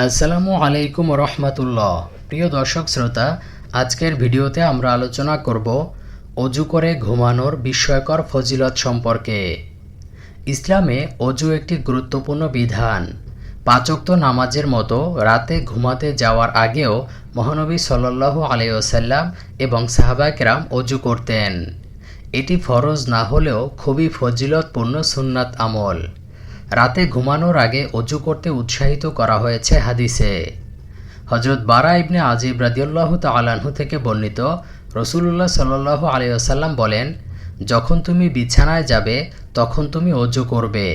আসসালামু আলাইকুম রহমতুল্লাহ। প্রিয় দর্শক, শ্রোতা, আজকের ভিডিওতে আমরা আলোচনা করব অজু করে ঘুমানোর বিস্ময়কর ফজিলত সম্পর্কে। ইসলামে অজু একটি গুরুত্বপূর্ণ বিধান। পাচক্ত নামাজের মতো রাতে ঘুমাতে যাওয়ার আগেও মহানবী সাল্লাল্লাহু আলাইসাল্লাম এবং সাহাবাকেরাম অজু করতেন। এটি ফরজ না হলেও খুবই ফজিলতপূর্ণ সুন্নাত আমল। রাতে ঘুমানোর আগে অজু করতে উৎসাহিত করা হয়েছে হাদিসে। হজরত বারা ইবনে আজিব রাদিউল্লাহ তালাহু থেকে বর্ণিত রসুল্লাহ সাল্লাহ আলিয়াল্লাম বলেন, যখন তুমি বিছানায় যাবে, তখন তুমি অজু করবে।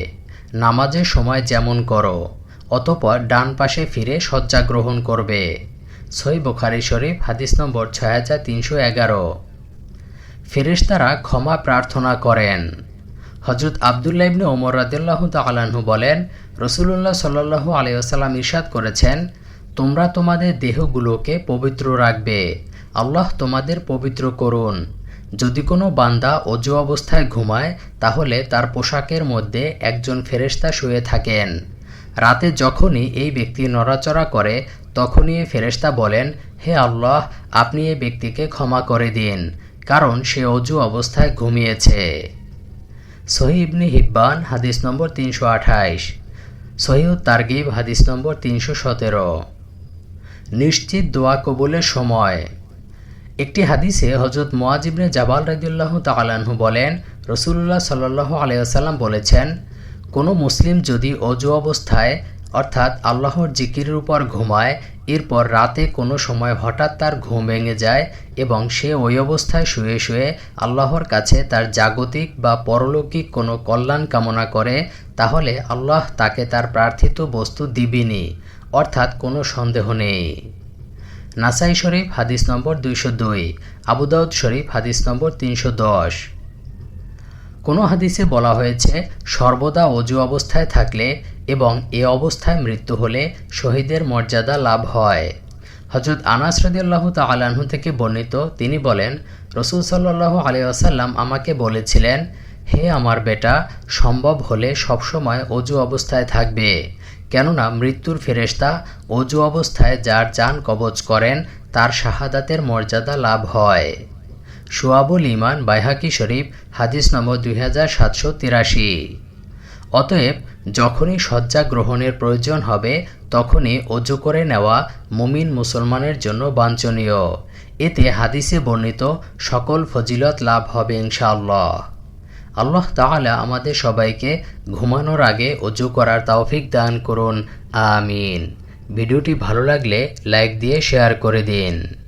নামাজের সময় যেমন করো, অতপর ডান পাশে ফিরে শয্যা গ্রহণ করবে। সই বুখারি শরীফ, হাদিস নম্বর ছয় হাজার তিনশো এগারো। ফেরেশতারা ক্ষমা প্রার্থনা করেন। হজরত আবদুল্লাহ ইবনে ওমর রাদিল্লাহ তালাহু বলেন রসুল্লাহ সাল্লু আলিয়াল্লাম ইরশাদ করেছেন, তোমরা তোমাদের দেহগুলোকে পবিত্র রাখবে। আল্লাহ তোমাদের পবিত্র করুন। যদি কোনো বান্দা অজু অবস্থায় ঘুমায়, তাহলে তার পোশাকের মধ্যে একজন ফেরেশতা শুয়ে থাকেন। রাতে যখনই এই ব্যক্তি নড়াচড়া করে, তখনই এই ফেরেশতা বলেন, হে আল্লাহ, আপনি এই ব্যক্তিকে ক্ষমা করে দিন, কারণ সে অজু অবস্থায় ঘুমিয়েছে। সহি ইবনে হিব্বান, হাদিস নম্বর তিনশো আঠাইশ। সহিউ তারগিব, হাদিস নম্বর তিনশো সতেরো। নিশ্চিত দোয়া কবুলের সময়। একটি হাদিসে হজরত মোয়াজিবনে জাবাল রাদিউল্লাহ তালাহু বলেন রসুল্লাহ সাল্লাহ আলিয়াল্লাম বলেছেন, কোনো মুসলিম যদি অজু অবস্থায় অর্থাৎ আল্লাহর জিকিরের উপর ঘুমায়, এরপর রাতে কোনো সময় হঠাৎ তার ঘুম ভেঙে যায় এবং সে ওই অবস্থায় শুয়ে শুয়ে আল্লাহর কাছে তার জাগতিক বা পরলৌকিক কোনো কল্যাণ কামনা করে, তাহলে আল্লাহ তাকে তার প্রার্থিত বস্তু দিবিনি। অর্থাৎ কোনো সন্দেহ নেই। নাসাই শরীফ, হাদিস নম্বর দুইশো দুই। আবুদাউদ শরীফ, হাদিস নম্বর তিনশো দশ। কোনো হাদিসে বলা হয়েছে, সর্বদা অজু অবস্থায় থাকলে এবং এ অবস্থায় মৃত্যু হলে শহীদের মর্যাদা লাভ হয়। হজরত আনাস রদিয়াল্লাহ তালাহু থেকে বর্ণিত, তিনি বলেন, রসুল সাল্লাহ আলিয়াসাল্লাম আমাকে বলেছিলেন, হে আমার বেটা, সম্ভব হলে সবসময় অজু অবস্থায় থাকবে। কেননা মৃত্যুর ফেরেস্তা অজু অবস্থায় যার যান কবচ করেন, তার শাহাদাতের মর্যাদা লাভ হয়। সোয়াবুল ইমান বাইহাকি শরীফ, হাদিস নম্বর দুই হাজার সাতশো তিরাশি। অতএব, যখনই শয্যা গ্রহণের প্রয়োজন হবে, তখনই অজু করে নেওয়া মুমিন মুসলমানের জন্য বাঞ্ছনীয়। এতে হাদিসে বর্ণিত সকল ফজিলত লাভ হবে ইনশাআল্লাহ। আল্লাহ তাআলা আমাদের সবাইকে ঘুমানোর আগে অজু করার তৌফিক দান করুন। আমিন। ভিডিওটি ভালো লাগলে লাইক দিয়ে শেয়ার করে দিন।